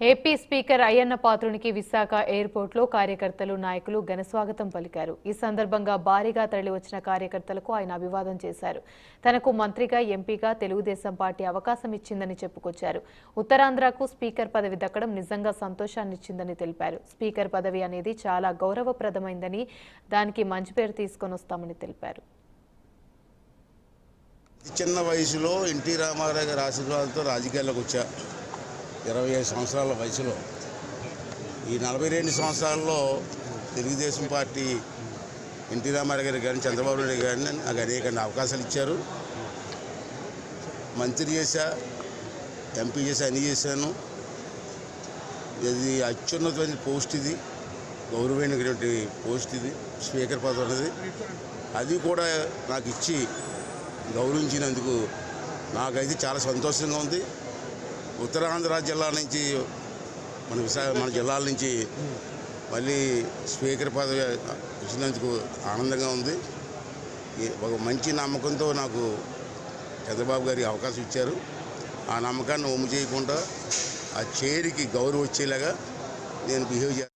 AP speaker Ayyanna పాత్రునికి విశాఖ ఎయిర్పోర్ట్లో కార్యకర్తలు నాయకులు ఘనస్వాగతం పలికారు. ఈ సందర్భంగా భారీగా తరలివచ్చిన కార్యకర్తలకు ఆయన అభివాదం చేశారు. తనకు మంత్రిగా ఎంపీగా తెలుగుదేశం పార్టీ అవకాశం ఇచ్చిందని చెప్పుకొచ్చారు. ఉత్తరాంధ్రకు స్పీకర్ పదవి దక్కడం నిజంగా సంతోషాన్నిచ్చిందని తెలిపారు. స్పీకర్ పదవి అనేది చాలా గౌరవప్రదమైందని దానికి మంచి పేరు తీసుకొని వస్తామని తెలిపారు. చిన్న వయసులో ఎన్టీ రామారావు గారి ఆశీర్వాదంతో రాజకీయాల్లోకి వచ్చా. ఇరవై ఐదు సంవత్సరాల వయసులో. ఈ నలభై రెండు సంవత్సరాల్లో తెలుగుదేశం పార్టీ ఎన్టీ రామారావు గారు కానీ చంద్రబాబు నాయుడు గారిని నాకు అనేక అవకాశాలు ఇచ్చారు. మంత్రి చేశా ఎంపీ చేశా అన్ని చేశాను. ఇది అత్యున్నతమైన పోస్ట్ ఇది గౌరవమైనటువంటి పోస్ట్ ఇది స్పీకర్ పదవి అనేది అది కూడా నాకు ఇచ్చి గౌరవించినందుకు నాకైతే చాలా సంతోషంగా ఉంది. ఉత్తరాంధ్ర జిల్లా నుంచి మన విశాఖ మన జిల్లాల నుంచి మళ్ళీ స్పీకర్ పదవి వచ్చినందుకు ఆనందంగా ఉంది. ఒక మంచి నమ్మకంతో నాకు చంద్రబాబు గారికి అవకాశం ఇచ్చారు. ఆ నమ్మకాన్ని ఒమ్ము చేయకుండా ఆ చేరికి గౌరవం వచ్చేలాగా నేను బిహేవ్ చేస్తాను